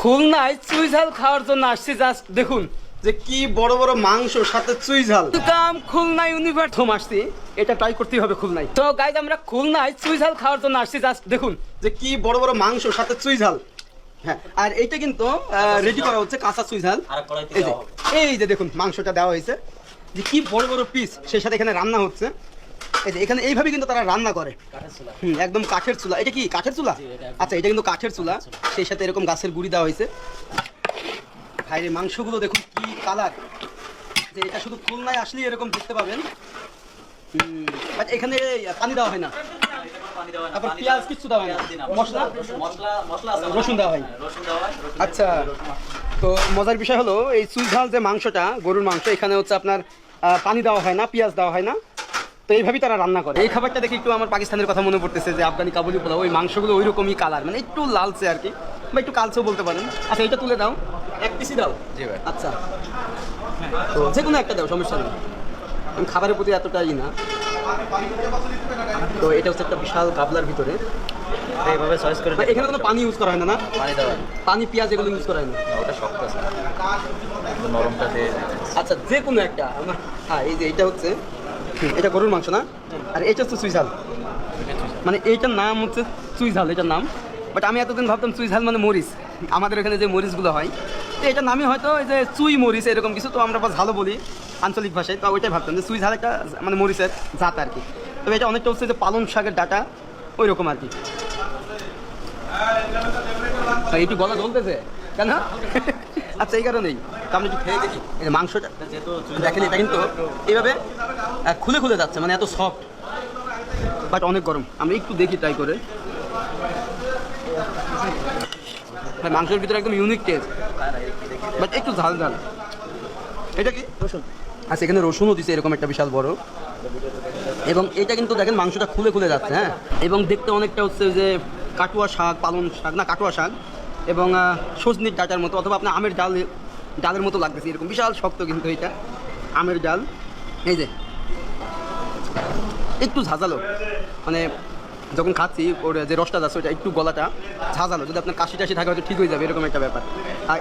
খুলনায় চুই ঝাল খাওয়ার জন্য আসছি জাস্ট দেখুন। যে কি বড় বড় মাংস সাথে চুই ঝাল। কাম খুলনা ইউনিভার্স হোম আসছি। এটা ট্রাই করতেই হবে খুলনায়। তো গাইজ আমরা খুলনায় চুই ঝাল খাওয়ার জন্য আসছি জাস্ট দেখুন। যে কি বড় বড় মাংস সাথে চুই ঝাল। হ্যাঁ আর এইটা কিন্তু রেডি করা হচ্ছে কাঁচা চুই ঝাল। এই যে এই যে দেখুন মাংসটা দেওয়া হয়েছে। যে কি বড় বড় পিস সেই সাথে এখানে রান্না হচ্ছে। এই যে এখানে এইভাবে কিন্তু তারা রান্না করে। হুম একদম কাঠের চুলা। এটা কি কাঠের চুলা? আচ্ছা এটা কিন্তু কাঠের চুলা। সেই সাথে এরকম গাছের গুড়ি দেওয়া হয়েছে। ভাইরে মাংসগুলো দেখুন কি কালার যে এটা শুধু খুলনায় আসলেই এরকম দেখতে পাবেন। এখানে পানি দেওয়া হয় না। তারপর পেঁয়াজ কিচ্ছু দেওয়া হয় না। মশলা? রসুন দেওয়া হয়। আচ্ছা তো মজার বিষয় হলো এই চুই ঝাল যে মাংসটা গরুর মাংস এখানে হচ্ছে আপনার পানি দেওয়া হয় না পেঁয়াজ দেওয়া হয় না। তো এইভাবেই তারা রান্না করে। এই খাবারটা দেখে একটু আমার পাকিস্তানের কথা মনে পড়তেছে যে আফগানি কাবুলি পোলাও ওই মাংসগুলো ওই রকমই কালার মানে একটু লালচে আর কি বা একটু কালচেও বলতে পারেন। আচ্ছা এটা তুলে দাও। এক পিসি দাও। জি ভাই। আচ্ছা। তো যে কোনো একটা দাও সমস্যা নেই। আমি খাবারের প্রতি এতটাই না। তো এটা হচ্ছে একটা বিশাল গাবলার ভিতরে। এইভাবে চয়েস করে এখানে কোনো পানি ইউজ করা হয় না না? পানি দেওয়া হয়। পানি পেঁয়াজ এগুলো ইউজ করা হয় না? ওটা শক্ত আছে। একটু নরমটা দিয়ে আচ্ছা যে কোনো একটা। আমার হ্যাঁ এই যে এটা হচ্ছে এটা গরুর মাংস না? আর এটা হচ্ছে চুই মানে এইটার নাম হচ্ছে চুই এটার নাম। বাট আমি এতদিন ভাবতাম চুই ঝাল মানে মরিচ। আমাদের এখানে যে মরিচগুলো হয়, তো এটার নামই হয়তো এই যে চুই মরিচ এরকম কিছু, তো আমরা বা ঝালও বলি আঞ্চলিক ভাষায়। তো ওইটাই ভাবতাম যে চুই একটা মানে মরিচের জাত আর কি। তবে এটা অনেকটা হচ্ছে যে পালং শাকের ডাটা ওই রকম আর কি। একটু গলা জ্বলতেছে। কেন? আচ্ছা এই কারণেই। তো আমি একটু খেয়ে দেখি। এই মাংসটা, দেখেন এটা কিন্তু এইভাবে খুলে খুলে যাচ্ছে মানে এত সফট বাট অনেক গরম। আমরা একটু দেখি ট্রাই করে। ভাই, মাংসের ভিতরে একদম ইউনিক টেস্ট বাট একটু ঝাল ঝাল। এটা কি? রসুন। আচ্ছা এখানে রসুনও দিছে, এরকম একটা বিশাল বড়। এবং এটা কিন্তু দেখেন, মাংসটা খুলে খুলে যাচ্ছে হ্যাঁ? এবং দেখতে অনেকটা হচ্ছে যে কাটুয়া শাক পালন শাক, না, কাটুয়া শাক। এবং সজনির ডাটার মতো, অথবা আপনার আমের ডাল ডালের মতো লাগতেছে, এরকম। বিশাল শক্ত কিন্তু এটা, আমের ডাল। এই যে, একটু ঝাঁঝালো। মানে যখন খাচ্ছি, ওর যে রসটা যাচ্ছে ওটা একটু গলাটা ঝাঁঝালো। যদি আপনার কাশি টাশি থাকে, হয়তো ঠিক হয়ে যাবে, এরকম একটা ব্যাপার। আর